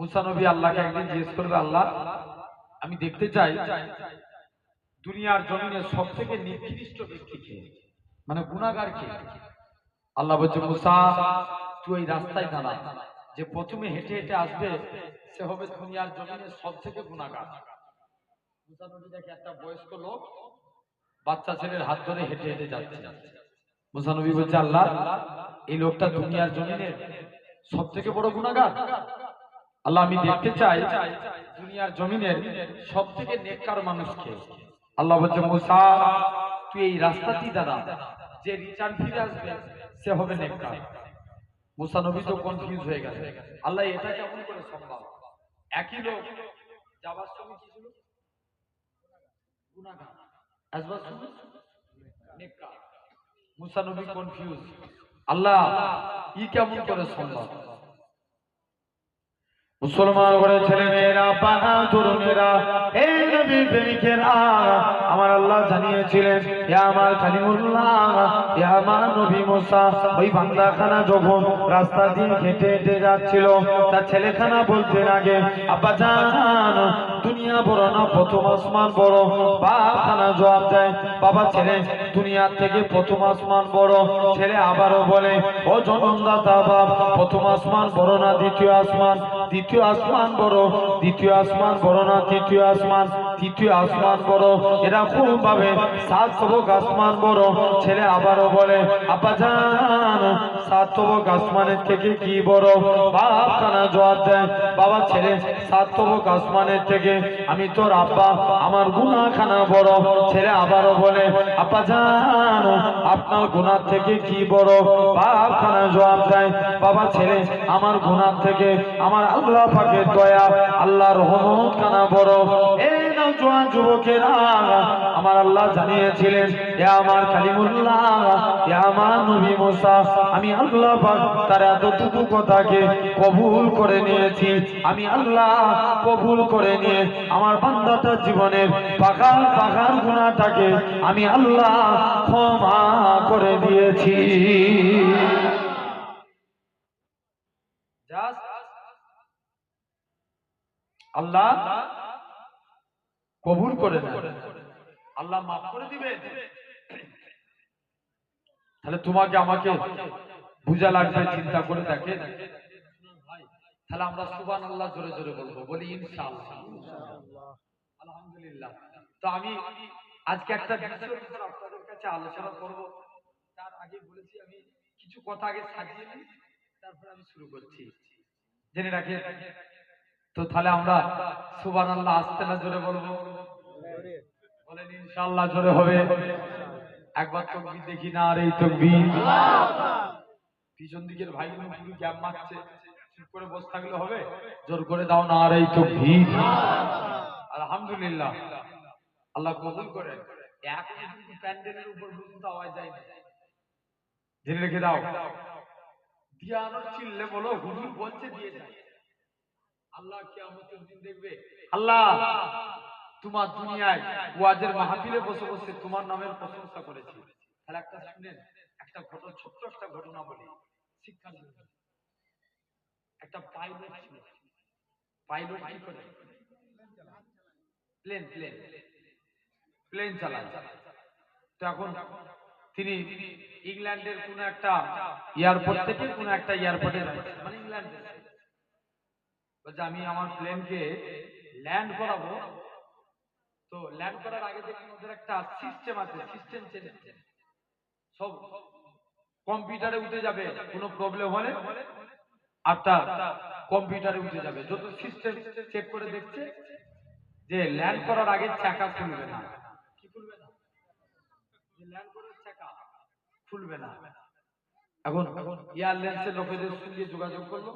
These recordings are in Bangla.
মুসা নবী আল্লাহকে একদিন জিজ্ঞেস করবে আল্লাহ, আমি দেখতে চাই দুনিয়ার জমিনে সব থেকে নিকৃষ্ট ব্যক্তি কে? মানে গুণাগার কে? আল্লাহ বলছে, মুসা, তুই ওই রাস্তায় দাঁড়া। যে প্রথমে হেঁটে হেঁটে আসবে, সে হবে দুনিয়ার জমিনে সব থেকে গুণাগার মুসা নবী দেখে একটা বয়স্ক লোক বাচ্চা ছেলের হাত ধরে হেঁটে হেঁটে যাচ্ছে। মুসা নবী বলছে, আল্লাহ, এই লোকটা দুনিয়ার জমিনের সব থেকে বড় গুণাগার আল্লাহ, আমি দেখতে চাই দুনিয়ার জমিনের সব থেকে নেককার মানুষকে। আল্লাহ বলছে, মুসা, তুই এই রাস্তাটি দ্বারা যে রিটার্ন ফিরে আসবে, সে হবে নেককার। মুসা নবী তো কনফিউজ হয়ে গেছে। আল্লাহ, এটা কেমন করে সম্ভব? একই লোক যাবার সময় কি ছিল? গুনাহগার। আসবার সময়? নেককার। মুসা নবী কনফিউজ আল্লাহ, ই কেমন করে সম্ভব? মুসলমান করে ছেলে মেয়েরা পানা তরুণেরা, এই নবী প্রেমিকেরা, আমার আল্লাহ জানিয়েছিলেন আমার আমার নবী মুসা। ওই বান্দাখানা যখন রাস্তা দিয়ে হেঁটে হেঁটে যাচ্ছিল, তার ছেলেখানা বলতে লাগে, আব্বা জান, দুনিয়া বড় না, প্রথম আসমান বড়? বাপখানা জবাব দেয়, বাবা ছেলে, দুনিয়ার থেকে প্রথম আসমান বড়। ছেলে আবারও বলে, ও জনমদাতা বাপ, প্রথম আসমান বড় না, দ্বিতীয় আসমান? দ্বিতীয় আসমান বড় দ্বিতীয় আসমান বড় না তৃতীয় আসমান তৃতীয় আসমান বড় এরকম ভাবে সাত তবক আসমান বড়। ছেলে আবারও বলে আব্বা জান, সাত তবক আসমানের থেকে কি বড়? বাপ কানা জবাব দেয়, বাবা ছেলে, সাত তবক আসমানের থেকে। আমি তোর আব্বা, আমার গুনা খানা বড়। ছেলে আবারও বলে আব্বা জান, আপনার গুনার থেকে কি বড়? বাপ খানা জবাব দেয়, বাবা ছেলে, আমার গুনার থেকে, আমার আল্লাহ পাকের দয়া, আল্লাহর রহমত খানা বড়। এই নওজোয়ান যুবকেরা, আমার আল্লাহ জানিয়েছিলেন, এ আমার কালিমুল্লাহ, এ আমার নবী মুসা, আমি আল্লাহ তার এতটুকু কথাকে কবুল করে নিয়েছি। আমি আল্লাহ কবুল করে নিয়ে আমার বান্দাটার জীবনের পাকার পাকার গুণাটাকে আমি আল্লাহ ক্ষমা করে দিয়েছি। আল্লাহ কবুল করে নেন। আল্লাহ মাফ করে দিবে তাহলে তোমাকে আমাকে বুঝা লাগবে চিন্তা করে দেখে তাহলে আমরা সুবান আল্লাহ জোরে জোরে বলব বলি ইনশাআল্লাহ। আলহামদুলিল্লাহ। তো আমি আজকে একটা বিষয়ের উপর আপনাদের কাছে আলোচনা করব। তার আগে বলেছি আমি কিছু কথা আগে সাজিয়ে নিই তারপর আমি শুরু করছি। জেনে রাখে তো তাহলে আমরা সুবান আল্লাহ আসতে না জোরে বলব? বলেন ইনশাআল্লাহ জোরে হবে। একবার তকবীর দেখি না আর এই তকবীর। পিছন দিকের ভাইগুলো পুরো গ্যাপ মারছে। চুপ করে বসে থাকলে হবে? জোর করে দাও না আর এই তকবীর। আলহামদুলিল্লাহ। আল্লাহ কবুল করে কিন্তু প্যান্ডেলের উপর পর্যন্ত আওয়াজ যায় না। জেনে রেখে দাও। দিয়ানোর চিল্লে বলো, হুজুর বলছে দিয়ে যায়। আল্লাহ কিয়ামতের দিন দেখবে, আল্লাহ, তোমার দুনিয়ায় ওয়াজের মাহফিলে বসে বসে তোমার নামের প্রশংসা করেছি। তাহলে একটা শুনেন, একটা ঘটনা, ছোট্ট একটা ঘটনা বলি। শিক্ষার জন্য একটা পাইলট ছিল। পাইলট কি করে? প্লেন প্লেন প্লেন চালায়। তো এখন তিনি ইংল্যান্ডের কোন একটা এয়ারপোর্ট থেকে কোন একটা এয়ারপোর্টে মানে ইংল্যান্ড বলছে, আমি আমার প্লেনকে ল্যান্ড করাবো। তো ল্যান্ড করার আগে দেখুন, ওদের একটা সিস্টেম আছে, সিস্টেম চেনে সব কম্পিউটারে উঠে যাবে, কোনো প্রবলেম হলে আপনার কম্পিউটারে উঠে যাবে। যত সিস্টেম চেক করে দেখছে যে ল্যান্ড করার আগে চাকা খুলবে না। কি খুলবে না? যে ল্যান্ড করার চাকা খুলবে না। এখন এখন এয়ারলাইন্সের লোকেদের সঙ্গে যোগাযোগ করল।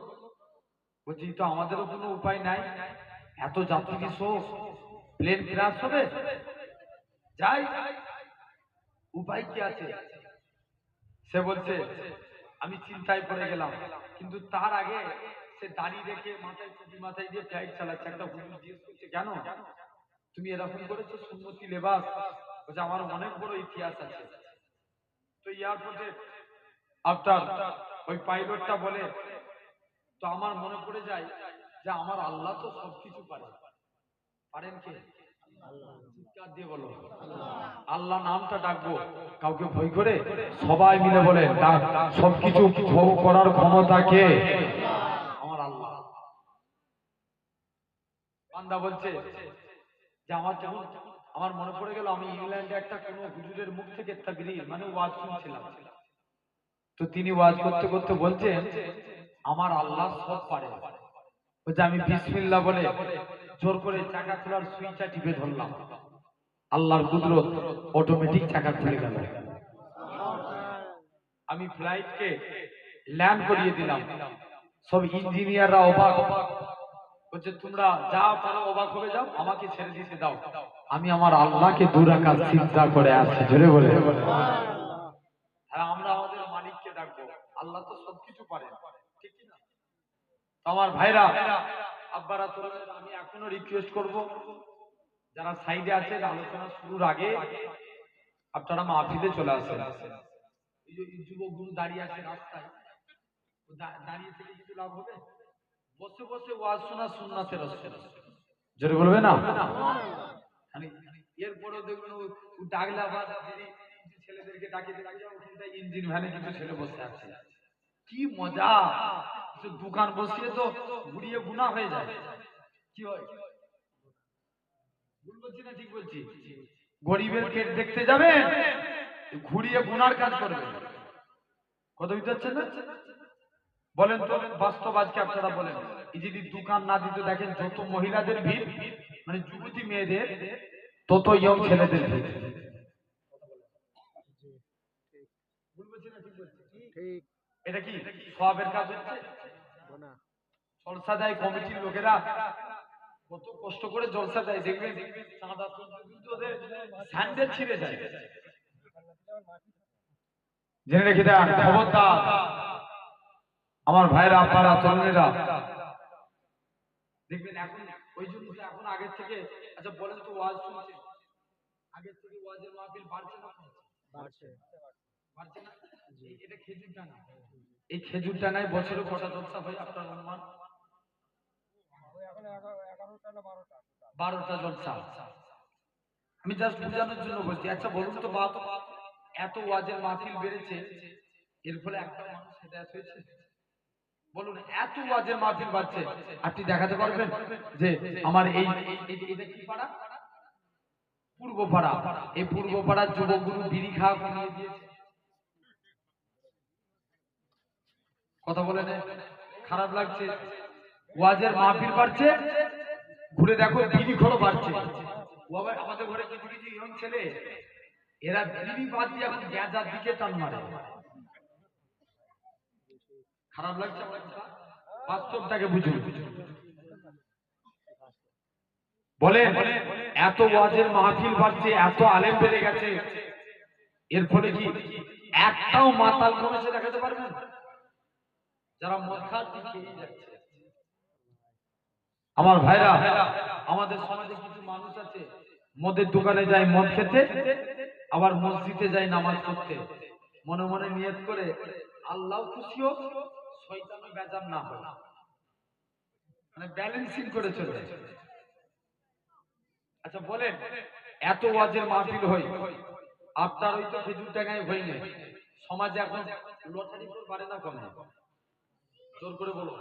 বলছি, তো আমাদেরও কোনো উপায় নাই? এত যাত্রী শোক প্লেন ক্রাশ হবে? যাই। উপায় কি আছে? সে বলছে, আমি চিন্তায় পড়ে গেলাম, কিন্তু তার আগে সে দাঁড়িয়ে রেখে মাথায় টুপি মাথায় দিয়ে ফ্লাইট চালাচ্ছে, একটা হুজুর জিজ্ঞেস করছে, কেন? তুমি এরকম করেছ, সুন্নতি লেবাস, বলছে, আমার অনেক বড় ইতিহাস আছে। তো এয়ারপোর্টে আপনার ওই পাইলটটা বলে তো আমার মনে পড়ে যায় যে আমার আল্লাহ তো সবকিছু পারে। পারেন কে? বলো। আল্লাহ নামটা ডাকবো। কাউকে ভয় করে? সবাই মিলে ডাক- সবকিছু ভোগ করার ক্ষমতা কে? আমার আল্লাহ। বান্দা বলছে যে আমার যেমন আমার মনে পড়ে গেল আমি ইংল্যান্ডে একটা কোনো হুজুরের মুখ থেকে তাকরীর মানে ওয়াজ শুনছিলাম। তো তিনি ওয়াজ করতে করতে বলছেন আমার আল্লাহ সব পারে। বলছে আমি বিসমিল্লাহ বলে জোর করে চাকা খোলার সুইচটা টিপে ধরলাম। আল্লাহর কুদরত অটোমেটিক চাকা খুলে গেল। আমি ফ্লাইটকে ল্যান্ড করিয়ে দিলাম। সব ইঞ্জিনিয়াররা অবাক। বলছে, তোমরা যা পারো অবাক হয়ে যাও, আমাকে ছেড়ে দিতে দাও। আমি আমার আল্লাহকে দুরাকার চিন্তা করে আসছি জোরে বলে। আর আমরা আমাদের মালিককে ডাকবো। আল্লাহ তো সবকিছু পারে আমার ভাইরা, আব্বারা আমি এখনও রিকোয়েস্ট করব, যারা সাইডে আছে আলোচনা শুরুর আগে আপনারা মাহফিলে চলে আসেন। যুবকগুলো দাঁড়িয়ে আছে রাস্তায় দাঁড়িয়ে থেকে কিছু লাভ হবে? বসে বসে ওয়াজ শোনা না? এরপরেও দেখবেন ছেলেদেরকে ডাকিয়ে ইঞ্জিন ভ্যানে ছেলে বসে আছে। কি মজা। দোকান বসিয়ে তো ঘুরিয়ে গুণা হয়ে যায়। কি হয়? বলছি না ঠিক বলছি? গরিবের পেট দেখতে যাবেন ঘুরিয়ে গুনার কাজ করবেন কত বুঝতে না? বলেন তো, বাস্তব আজকে আপনারা বলেন। এই যদি দোকান না দিতে দেখেন, যত মহিলাদের ভিড় মানে যুবতী মেয়েদের, তত ইয়ং ছেলেদের ভিড়। ঠিক? এটা কি সবের কাজ হচ্ছে? জলসা দেয় কমিটির লোকেরা কত কষ্ট করে জলসা দেয় স্যান্ডেল ছিঁড়ে যায়। জেনে রেখে দেন খবরদার। আমার ভাইরা আপনারা তরুণীরা। দেখবেন এখন ওই জন্য এখন আগের থেকে আচ্ছা বলেন তো ওয়াজ শুনছেন? আগের থেকে ওয়াজের মাহফিল বাড়ছে না বাড়ছে। এটা খেজুর ডাঙা এই খেজুর ডাঙায় বছরে কটা জলসা হয় আপনার অনুমান? বারোটা? জলসা আমি জাস্ট বোঝানোর জন্য বলছি। আচ্ছা বলুন তো বাপ এত ওয়াজের মাহফিল বেড়েছে এর ফলে একটা মানুষ হেদায়ত হয়েছে? বলুন এত ওয়াজের মাহফিল বাড়ছে। আপনি দেখাতে পারবেন যে আমার এই এটা কি পাড়া? পূর্ব পাড়া। এই পূর্ব পাড়ার যুবকগুলো বিড়ি খাওয়া কমিয়ে দিয়েছে। কথা বলে খারাপ লাগছে। ওয়াজের মাহফিল বাড়ছে। ঘুরে দেখো বিড়ি খোলো বাড়ছে আমাদের ঘরে কিছু কিছু ইয়ং ছেলে, এরা বিড়ি বাদ দিয়ে এখন গ্যাঁজার দিকে টান মারে। খারাপ লাগছে আমার? বাস্তবটাকে বুঝুন। বলেন, এত ওয়াজের মাহফিল বাড়ছে, এত আলেম বেড়ে গেছে। এর ফলে কি একটাও মাতাল কমেছে দেখাতে পারবেন আমার ভাইরা, আমাদের সমাজে কিছু মানুষ আছে, মদের দোকানে যায় মদ খেতে, আবার মসজিদে যায় নামাজ পড়তে। মনে মনে নিয়ত করে, আল্লাহ খুশি হোক, শয়তানও বেজার না হয় মানে ব্যালেন্সিং করে চলে। আচ্ছা বলেন, এত ওয়াজের মাহফিল হই আপনার ওই তো খেজুর টাঙায় হইলে সমাজে এখন লটারি পারে না কমে? জোর করে বলো।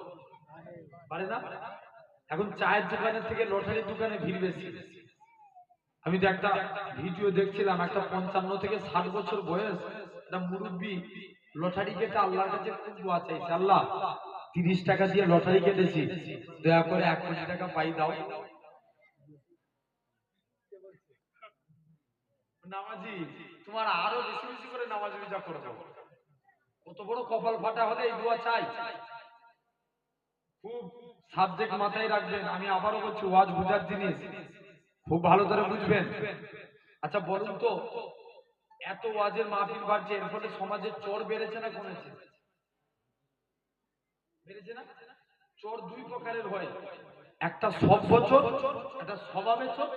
পারে না? এখন চায়ের দোকানের থেকে লটারির দোকানে ভিড় বেশি। আমি তো একটা ভিডিও দেখছিলাম, একটা পঞ্চান্ন থেকে ষাট বছর বয়স, একটা মুরব্বী লটারি কেটে আল্লাহর কাছে খুব দোয়া চাইছে আল্লাহ তিরিশ টাকা দিয়ে লটারি কেটেছি দয়া করে এক কোটি টাকা পাই দাও। নামাজি, তোমার আরও বেশি বেশি করে নামাজ রোজা করব। কত বড় কপাল ফাটা হলে এই দোয়া চাই। খুব সাবজেক্ট মাথায় রাখবেন। আমি আবারও বলছি, ওয়াজ বুঝার জিনিস। খুব ভালো করে বুঝবেন। আচ্ছা বলুন তো, এত ওয়াজের মাহফিল বাড়ছে, এর ফলে সমাজের চোর বেড়েছে না কমেছে? বেড়েছে না? চোর দুই প্রকারের হয়। একটা সভ্য চোর একটা স্বভাবে চোর,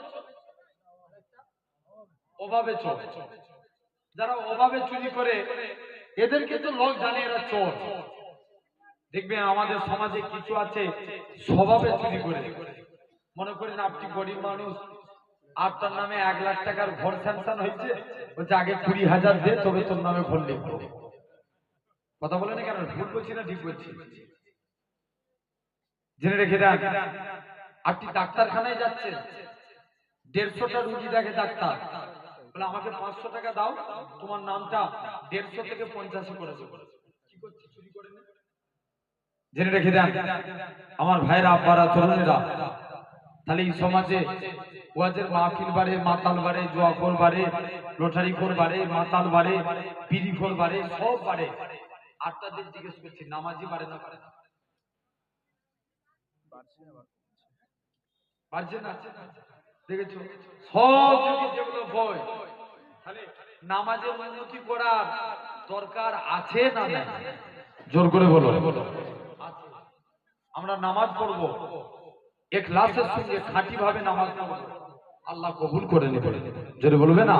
অভাবে চোর। যারা অভাবে চুরি করে, এদেরকে তো লোক জানে এরা চোর। দেখবেন আমাদের সমাজে কিছু আছে স্বভাবে চুরি করে। মনে করেন আপনি গরিব মানুষ, আপনার নামে এক লাখ টাকার ঘর স্যাংশন হয়েছে, বলছে আগে কুড়ি হাজার দে, তবে তোর নামে ঘর লিখব কথা বলে না কেন? ভুল বলছি না ঠিক বলছি? জেনে রেখে দেন, আপনি ডাক্তারখানায় যাচ্ছেন, দেড়শোটা রুগী দেখে ডাক্তার, বলে আমাকে পাঁচশো টাকা দাও, তোমার নামটা দেড়শো থেকে পঞ্চাশে করে দেবো কি করছে? চুরি করে? জেনে রেখে দেন, আমার ভাইরা আব্বারা, তরুণেরা, তাহলে এই সমাজে ওয়াজের মাহফিল বাড়ে, মাতাল বাড়ে, জোয়াখোর বাড়ে, লোটারি খোর বাড়ে, মাতাল বাড়ে, বিড়ি খোর বাড়ে, সব বাড়ে। আটটাদের জিজ্ঞেস করছি নামাজি বাড়ে না বাড়ে? বাড়ছে না? দেখেছ? সব যেগুলো বই নামাজের উন্নতি করার দরকার আছে না জোর করে বলো। আমরা নামাজ পড়ব। এখলাসের সঙ্গে খাঁটি ভাবে নামাজ পড়ব। আল্লাহ কবুল করে নেবে। যদি বলবে না?